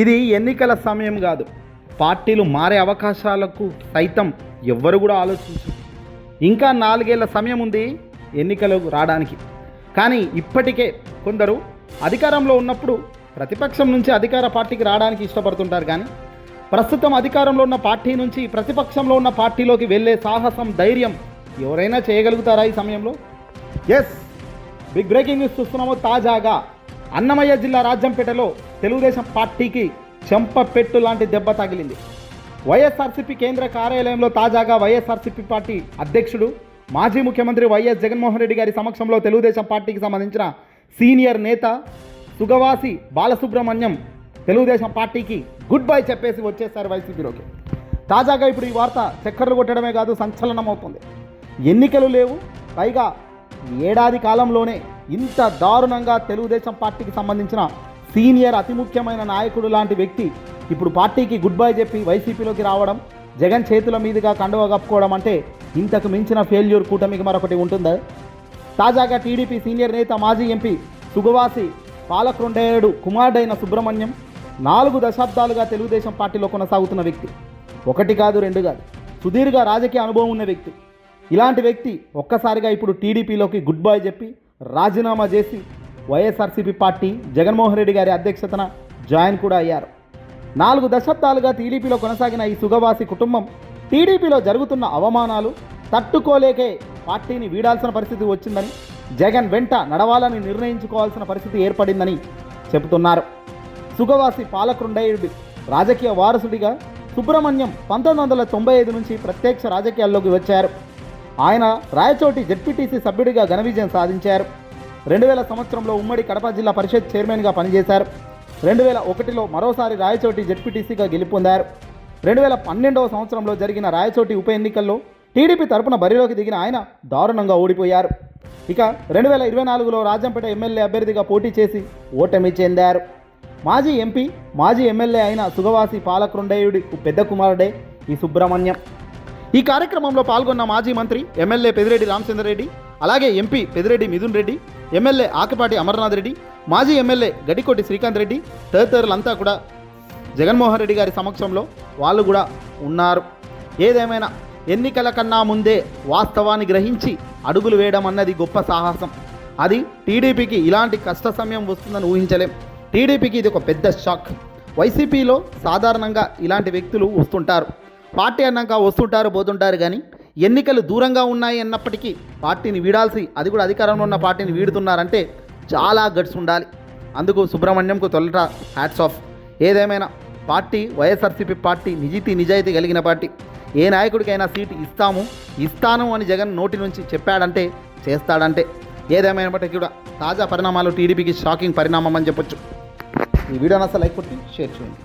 ఇది ఎన్నికల సమయం కాదు. పార్టీలు మారే అవకాశాలకు సైతం ఎవ్వరు కూడా ఆలోచించరు. ఇంకా నాలుగేళ్ళ సమయం ఉంది ఎన్నికలు రావడానికి. కానీ ఇప్పటికే కొందరు అధికారంలో ఉన్నప్పుడు ప్రతిపక్షం నుంచి అధికార పార్టీకి రావడానికి ఇష్టపడుతుంటారు కానీ ప్రస్తుతం అధికారంలో ఉన్న పార్టీ నుంచి ప్రతిపక్షంలో ఉన్న పార్టీలోకి వెళ్ళే సాహసం ధైర్యం ఎవరైనా చేయగలుగుతారా ఈ సమయంలో? ఎస్ బిగ్ బ్రేకింగ్ న్యూస్ చూస్తున్నాము తాజాగా. అన్నమయ్య జిల్లా రాజంపేటలో తెలుగుదేశం పార్టీకి చెంపపెట్టు లాంటి దెబ్బ తగిలింది. వైఎస్ఆర్సీపీ కేంద్ర కార్యాలయంలో తాజాగా వైఎస్ఆర్సీపీ పార్టీ అధ్యక్షుడు మాజీ ముఖ్యమంత్రి వైఎస్ జగన్మోహన్ రెడ్డి గారి సమక్షంలో తెలుగుదేశం పార్టీకి సంబంధించిన సీనియర్ నేత సుగవాసి బాలసుబ్రహ్మణ్యం తెలుగుదేశం పార్టీకి గుడ్ బై చెప్పేసి వచ్చేసారు వైసీపీలోకి. తాజాగా ఇప్పుడు ఈ వార్త చక్కర్లు కొట్టడమే కాదు సంచలనం అవుతుంది ఎన్నికలు లేవు పైగా ఏడాది కాలంలోనే ఇంత దారుణంగా తెలుగుదేశం పార్టీకి సంబంధించిన సీనియర్ అతి ముఖ్యమైన నాయకుడు లాంటి వ్యక్తి ఇప్పుడు పార్టీకి గుడ్ బై చెప్పి వైసీపీలోకి రావడం జగన్ చేతుల మీదుగా కండువ కప్పుకోవడం అంటే ఇంతకు మించిన ఫెయిల్యూర్ కూటమికి మరొకటి ఉంటుందా? తాజాగా టీడీపీ సీనియర్ నేత మాజీ ఎంపీ సుగవాసి పాలకొండేయుడు కుమారుడైన సుబ్రహ్మణ్యం నాలుగు దశాబ్దాలుగా తెలుగుదేశం పార్టీలో కొనసాగుతున్న వ్యక్తి. ఒకటి కాదు రెండు కాదు. సుదీర్ఘ రాజకీయ అనుభవం ఉన్న వ్యక్తి. ఇలాంటి వ్యక్తి ఒక్కసారిగా ఇప్పుడు టీడీపీలోకి గుడ్ బై చెప్పి రాజీనామా చేసి వైఎస్ఆర్సీపీ పార్టీ జగన్మోహన్ రెడ్డి గారి అధ్యక్షతన జాయిన్ కూడా అయ్యారు. నాలుగు దశాబ్దాలుగా టీడీపీలో కొనసాగిన ఈ సుగవాసి కుటుంబం టీడీపీలో జరుగుతున్న అవమానాలు తట్టుకోలేకే పార్టీని వీడాల్సిన పరిస్థితి వచ్చిందని జగన్ వెంట నడవాలని నిర్ణయించుకోవాల్సిన పరిస్థితి ఏర్పడిందని చెబుతున్నారు. సుగవాసి పాలకృండయుడి రాజకీయ వారసుడిగా సుబ్రహ్మణ్యం పంతొమ్మిది వందల తొంభై ఐదు నుంచి ప్రత్యక్ష రాజకీయాల్లోకి వచ్చారు. ఆయన రాయచోటి జెడ్పీటీసీ సభ్యుడిగా ఘన విజయం సాధించారు. రెండు వేల సంవత్సరంలో ఉమ్మడి కడప జిల్లా పరిషత్ చైర్మన్గా పనిచేశారు. రెండు వేల ఒకటిలో మరోసారి రాయచోటి జెడ్పీటీసీగా గెలుపొందారు. రెండు వేల పన్నెండవ సంవత్సరంలో జరిగిన రాయచోటి ఉప ఎన్నికల్లో టీడీపీ తరపున బరిలోకి దిగిన ఆయన దారుణంగా ఓడిపోయారు. ఇక రెండు వేల ఇరవై నాలుగులో రాజంపేట ఎమ్మెల్యే అభ్యర్థిగా పోటీ చేసి ఓటమి చెందారు. మాజీ ఎంపీ మాజీ ఎమ్మెల్యే అయిన సుగవాసి పాలకృండయుడి పెద్ద కుమారుడే ఈ సుబ్రహ్మణ్యం. ఈ కార్యక్రమంలో పాల్గొన్న మాజీ మంత్రి ఎమ్మెల్యే పెదిరెడ్డి రామచంద్రరెడ్డి అలాగే ఎంపీ పెదిరెడ్డి మిథున్ రెడ్డి ఎమ్మెల్యే ఆకపాటి అమర్నాథ్ రెడ్డి మాజీ ఎమ్మెల్యే గడికోటి శ్రీకాంత్ రెడ్డి తదితరులంతా కూడా జగన్మోహన్ రెడ్డి గారి సమక్షంలో వాళ్ళు కూడా ఉన్నారు. ఏదేమైనా ఎన్నికల కన్నా ముందే వాస్తవాన్ని గ్రహించి అడుగులు వేయడం అన్నది గొప్ప సాహసం. అది టీడీపీకి ఇలాంటి కష్ట సమయం వస్తుందని ఊహించలేం. టీడీపీకి ఇది ఒక పెద్ద షాక్. వైసీపీలో సాధారణంగా ఇలాంటి వ్యక్తులు వస్తుంటారు. పార్టీ అన్నాక వస్తుంటారు పోతుంటారు కానీ ఎన్నికలు దూరంగా ఉన్నాయి అన్నప్పటికీ పార్టీని వీడాల్సి అది కూడా అధికారంలో ఉన్న పార్టీని వీడుతున్నారంటే చాలా గట్స్ ఉండాలి. అందుకు సుబ్రహ్మణ్యంకు తొలట హ్యాట్స్ ఆఫ్ ఏదేమైనా పార్టీ వైఎస్ఆర్సీపీ పార్టీ నిజాయితీ నిజాయితీ కలిగిన పార్టీ. ఏ నాయకుడికైనా సీటు ఇస్తాము ఇస్తాను అని జగన్ నోటి నుంచి చెప్పాడంటే చేస్తాడంటే. ఏదేమైనప్పటికీ కూడా తాజా పరిణామాలు టీడీపీకి షాకింగ్ పరిణామం అని చెప్పొచ్చు. ఈ వీడియోని అసలు లైక్ కొట్టి షేర్ చేయండి.